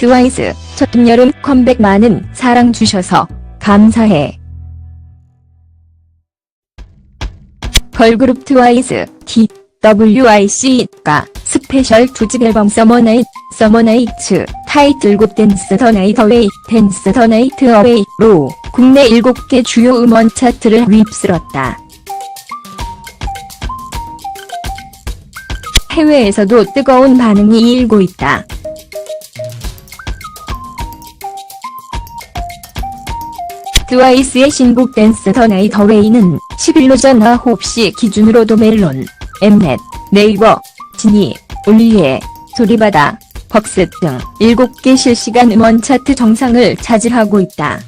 트와이스 첫 여름 컴백 많은 사랑 주셔서 감사해. 걸그룹 트와이스 T WIC가 스페셜 두집 앨범 서머나잇 서머나이츠 타이틀곡 댄스 더 나이트 어웨이 댄스 더 나이트 어웨이로 국내 7개 주요 음원 차트를 휩쓸었다. 해외에서도 뜨거운 반응이 일고 있다. 트와이스의 신곡 댄스 더 나이트 어웨이는 10일 오전 9시 기준으로 도멜론, 엠넷, 네이버, 지니, 올리에, 소리바다, 벅스 등 7개 실시간 음원 차트 정상을 차지하고 있다.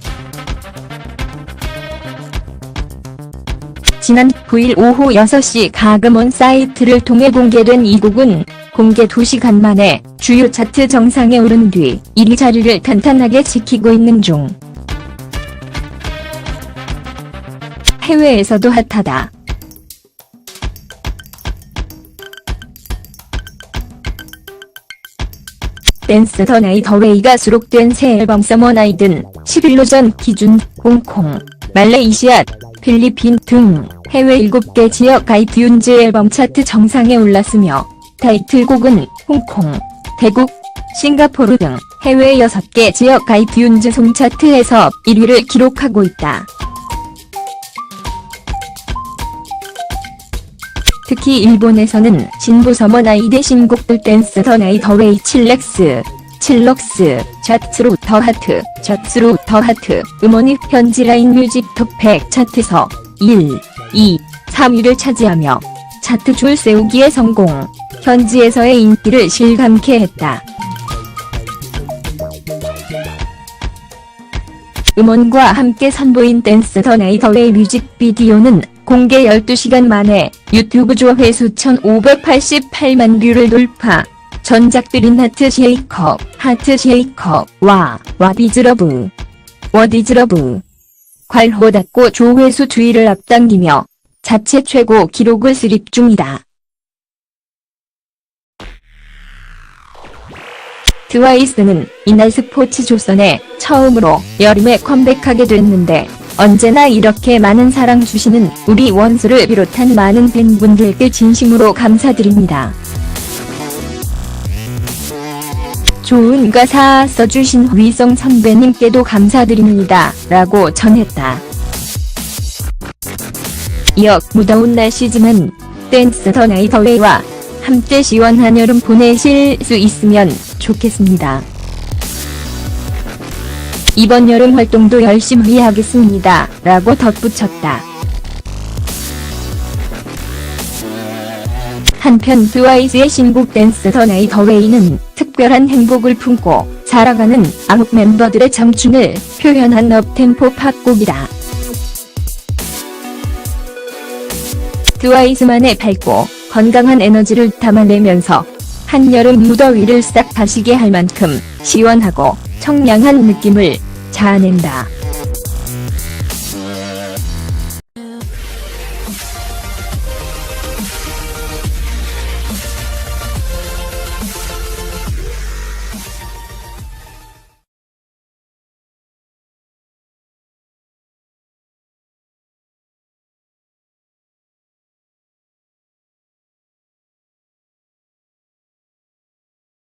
지난 9일 오후 6시 가금원 사이트를 통해 공개된 이 곡은 공개 2시간 만에 주요 차트 정상에 오른 뒤 1위 자리를 탄탄하게 지키고 있는 중. 해외에서도 핫하다. 댄스 더 나이트 어웨이가 수록된 새 앨범 서머 나이든 10일 오전 기준 홍콩, 말레이시아, 필리핀 등 해외 7개 지역 아이튠즈 앨범 차트 정상에 올랐으며 타이틀곡은 홍콩, 태국, 싱가포르 등 해외 6개 지역 아이튠즈 송 차트에서 1위를 기록하고 있다. 특히 일본에서는 신부 서머나이드 신곡들 댄스 더 나이트 어웨이 칠렉스, 칠럭스, 잣스루 더 하트, 잣스루 더 하트 음원이 현지 라인 뮤직 톱100 차트에서 1, 2, 3위를 차지하며 차트 줄 세우기에 성공, 현지에서의 인기를 실감케 했다. 음원과 함께 선보인 댄스 더 나이트 어웨이 뮤직비디오는 공개 12시간 만에 유튜브 조회수 1588만 뷰를 돌파. 전작들인 하트 쉐이커, 하트 쉐이커, 와, 와디즈러브, 워디즈러브. 괄호 닫고 조회수 주위를 앞당기며 자체 최고 기록을 수립 중이다. 트와이스는 이날 스포츠 조선에 처음으로 여름에 컴백하게 됐는데 언제나 이렇게 많은 사랑 주시는 우리 원수를 비롯한 많은 팬분들께 진심으로 감사드립니다. 좋은 가사 써주신 위성 선배님께도 감사드립니다. 라고 전했다. 이어 무더운 날씨지만 댄스 더 나이트 어웨이와 함께 시원한 여름 보내실 수 있으면 좋겠습니다. 이번 여름 활동도 열심히 하겠습니다. 라고 덧붙였다. 한편 트와이스의 신곡 댄스 더 나이트 어웨이는 특별한 행복을 품고 살아가는 아홉 멤버들의 청춘을 표현한 업템포 팝곡이다. 트와이스만의 밝고 건강한 에너지를 담아내면서 한여름 무더위를 싹 다시게 할 만큼 시원하고 청량한 느낌을 자아낸다.